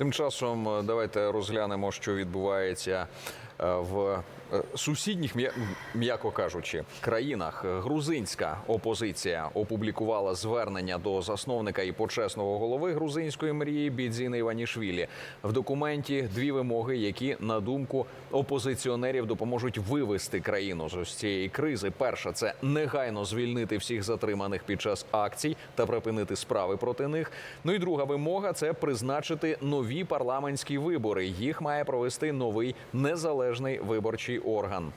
Тим часом е, давайте розглянемо, що відбувається в е, сусідніх, м'я- м'яко кажучи, країнах. Грузинська опозиція опублікувала звернення до засновника і почесного голови грузинської мрії Бідзіни Іванішвілі. В документі дві вимоги, які на думку опозиціонерів допоможуть вивести країну з ось цієї кризи. Перша це негайно звільнити всіх затриманих під час акцій та припинити справи проти них. Ну і друга вимога це призначити нові парламентські вибори. Їх має провести новий незалежний виборчий орган.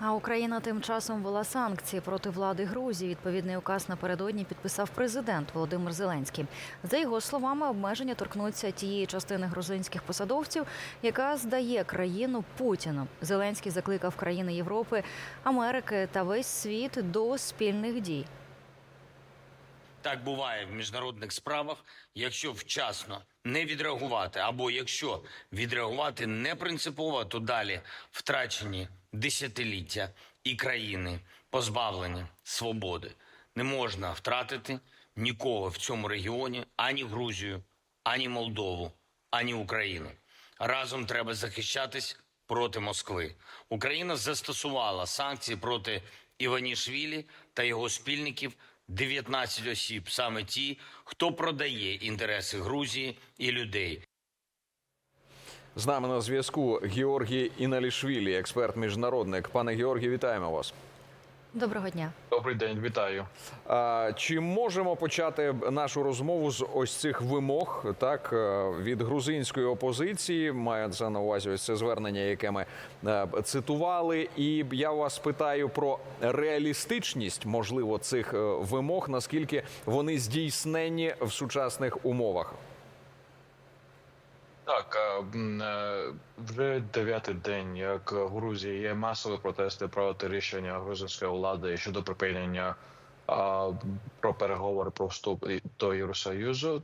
А Україна тим часом ввела санкції проти влади Грузії. Відповідний указ напередодні підписав президент Володимир Зеленський. За його словами, обмеження торкнуться тієї частини грузинських посадовців, яка здає країну Путіну. Зеленський закликав країни Європи, Америки та весь світ до спільних дій. Так буває в міжнародних справах, якщо вчасно не відреагувати, або якщо відреагувати не принципово, то далі втрачені десятиліття і країни позбавлені свободи. Не можна втратити нікого в цьому регіоні ані Грузію, ані Молдову, ані Україну. Разом треба захищатись проти Москви. Україна застосувала санкції проти Іванішвілі та його спільників 19 осіб, саме ті, хто продає інтереси Грузії і людей. З нами на зв'язку Георгій Іналішвілі, експерт міжнародник. Пане Георгій, вітаємо вас. Доброго дня. Добрий день, вітаю. А, чи можемо почати нашу розмову з ось цих вимог, так е, від грузинської опозиції? Маю це на увазі ось це звернення, яке ми е, цитували. І я вас питаю про реалістичність, можливо, цих е, вимог, наскільки вони здійснені в сучасних умовах. Так, е, вже дев'ятий день, як в Грузії є масові протести проти рішення грузинської влади щодо припинення про переговори про вступ до Євросоюзу.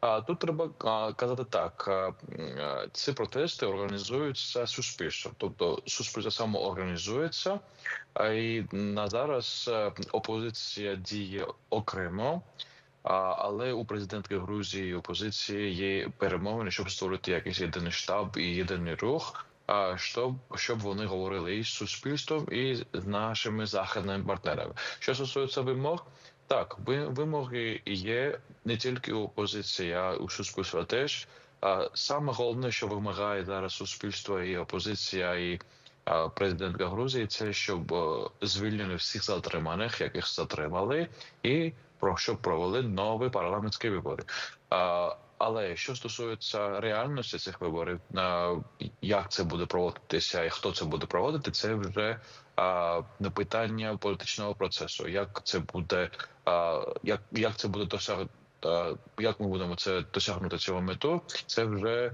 А тут треба казати так: е, ці протести організуються суспільством, тобто суспільство самоорганізується, і на зараз е, опозиція діє окремо. Але у президентки Грузії опозиції є перемовини, щоб створити якийсь єдиний штаб і єдиний рух. Щоб щоб вони говорили і з суспільством, і з нашими західними партнерами. Що стосується вимог, так вимоги є не тільки у опозиції, а у суспільства теж. А саме головне, що вимагає зараз суспільство і опозиція, і президентка Грузії, це щоб е, звільнили всіх затриманих, яких затримали, і про щоб провели нові парламентські вибори. Але що стосується реальності цих виборів, як це буде проводитися і хто це буде проводити, це вже не питання політичного процесу. Як це буде, як, як це буде досягнути, як ми будемо це досягнути цього мету, це вже.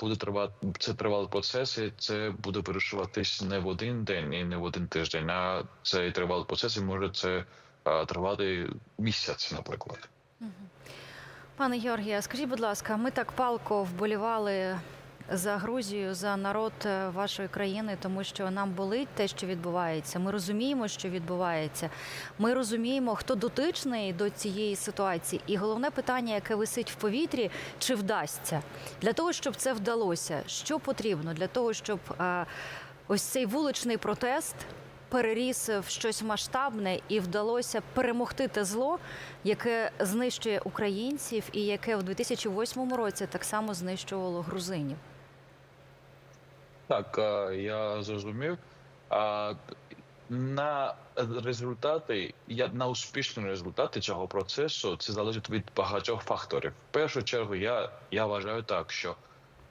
Буде тривати це тривалий процес, і це буде вирішуватись не в один день і не в один тиждень. А цей тривалий процес і може це тривати місяць, наприклад. Пане Георгія, скажіть, будь ласка, ми так палко вболівали за Грузію, за народ е, вашої країни, тому що нам болить те, що відбувається. Ми розуміємо, що відбувається. Ми розуміємо, хто дотичний до цієї ситуації. І головне питання, яке висить в повітрі, чи вдасться для того, щоб це вдалося, що потрібно для того, щоб е, ось цей вуличний протест переріс в щось масштабне і вдалося перемогти те зло, яке знищує українців, і яке в 2008 році так само знищувало грузинів. Так, я зрозумів. На результати, на успішні результати цього процесу це залежить від багатьох факторів. В першу чергу, я, я вважаю так, що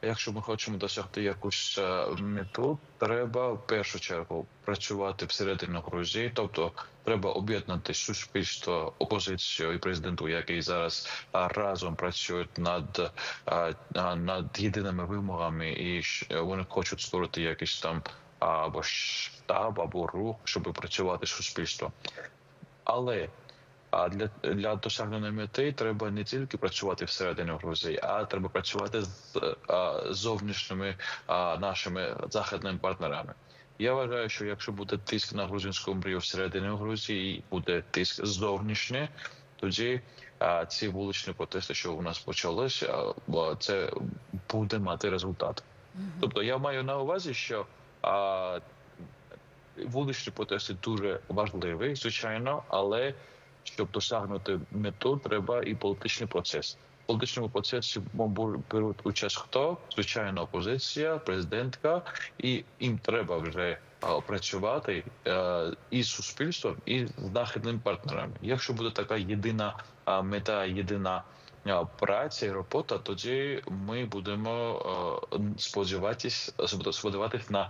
якщо ми хочемо досягти якусь е, мету, треба в першу чергу працювати всередині Грузії, тобто треба об'єднати суспільство, опозицію і президенту, який зараз разом працюють над, а, над єдиними вимогами, і вони хочуть створити якийсь там або штаб, або рух, щоб працювати з суспільством. Але а для, для досягнення мети треба не тільки працювати всередині Грузії, а треба працювати з а, зовнішніми а, нашими західними партнерами. Я вважаю, що якщо буде тиск на грузинську мрію всередині Грузії, і буде тиск зовнішній, тоді а, ці вуличні протести, що у нас почалися, бо це буде мати результат. Тобто я маю на увазі, що а, вуличні протести дуже важливі, звичайно, але щоб досягнути мету, треба і політичний процес. В політичному процесі беруть участь хто? Звичайно, опозиція, президентка, і їм треба вже працювати е, і з суспільством, і з західними партнерами. Якщо буде така єдина мета, єдина праця і робота, тоді ми будемо е, сподіватись, сподіватись на,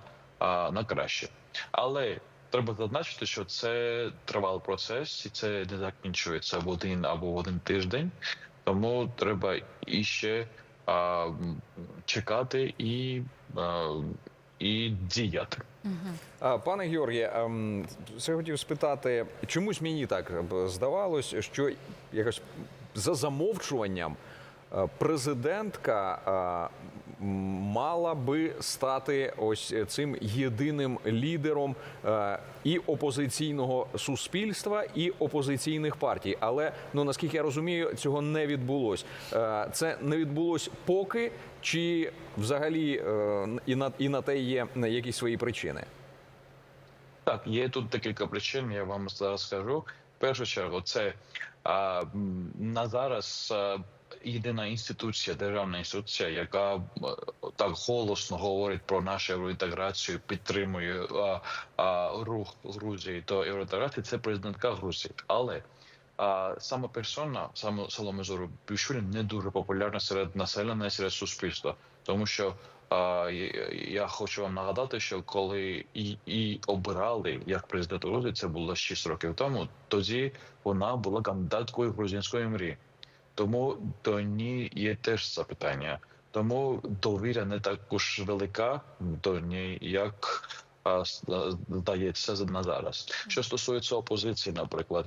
на краще. Але треба зазначити, що це тривалий процес, і це не закінчується в один або в один тиждень. Тому треба іще а, чекати і, а, і діяти. А, Пане Георгіє, ем, це хотів спитати, чомусь мені так е, здавалось, що якось за замовчуванням е, президентка е, мала би стати ось цим єдиним лідером е, і опозиційного суспільства, і опозиційних партій. Але ну наскільки я розумію, цього не відбулось. Е, Це не відбулось поки, чи взагалі е, і на і на те є якісь свої причини. Так, є тут декілька причин. Я вам зараз скажу. В першу чергу, це а, на зараз а, єдина інституція, державна інституція, яка так голосно говорить про нашу євроінтеграцію, підтримує а, а, рух Грузії до євроінтеграції, це президентка Грузії. Але а, сама персона, саме Соломе Зорубішвілі, не дуже популярна серед населення, серед суспільства, тому що а, я- хочу вам нагадати, що коли і обирали як президент Грузії, це було 6 років тому. Тоді вона була кандидаткою грузинської мрії. Тому до неї є теж запитання. Тому довіра не також велика до неї, як а, здається на зараз. Що стосується опозиції, наприклад,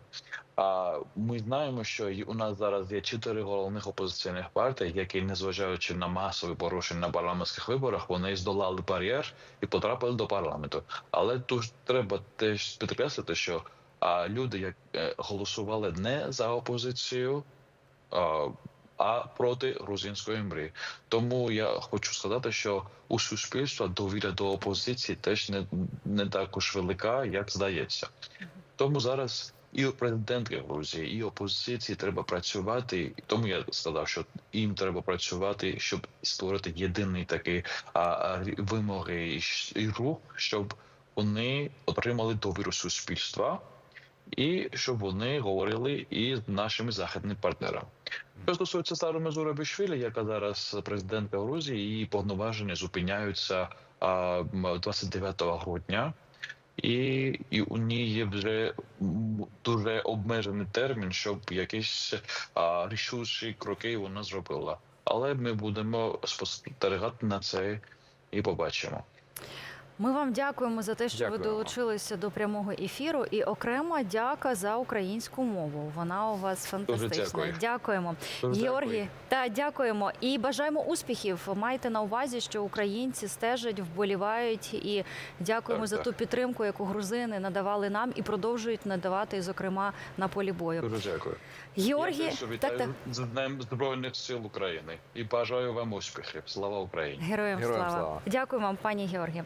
а ми знаємо, що у нас зараз є чотири головних опозиційних партій, які, незважаючи на масові порушення на парламентських виборах, вони здолали бар'єр і потрапили до парламенту. Але тут треба теж підкреслити, що а, люди, як е, голосували не за опозицію, а, проти грузинської мрії. Тому я хочу сказати, що у суспільства довіра до опозиції теж не, не також велика, як здається. Тому зараз і у президентки Грузії, і опозиції треба працювати. Тому я сказав, що їм треба працювати, щоб створити єдиний такий а, а, вимоги і рух, щоб вони отримали довіру суспільства, і щоб вони говорили і з нашими західними партнерами. Що стосується Сари Зурабішвілі, яка зараз президентка Грузії, її повноваження зупиняються а, м, 29 грудня. І, і у ній є вже дуже обмежений термін, щоб якісь а, рішучі кроки вона зробила. Але ми будемо спостерігати на це і побачимо. Ми вам дякуємо за те, що ви долучилися до прямого ефіру. І окрема дяка за українську мову. Вона у вас фантастична. дякую. Дякуємо, Дуже Георгій. дякую. Та дякуємо і бажаємо успіхів. Майте на увазі, що українці стежать, вболівають і дякуємо Так, за так. ту підтримку, яку грузини надавали нам і продовжують надавати, зокрема на полі бою. Дуже дякую. Георгій, Я теж так так з Днем Збройних сил України і бажаю вам успіхів. Слава Україні! героям, Героям слава. слава. Дякую вам, пані Георгій.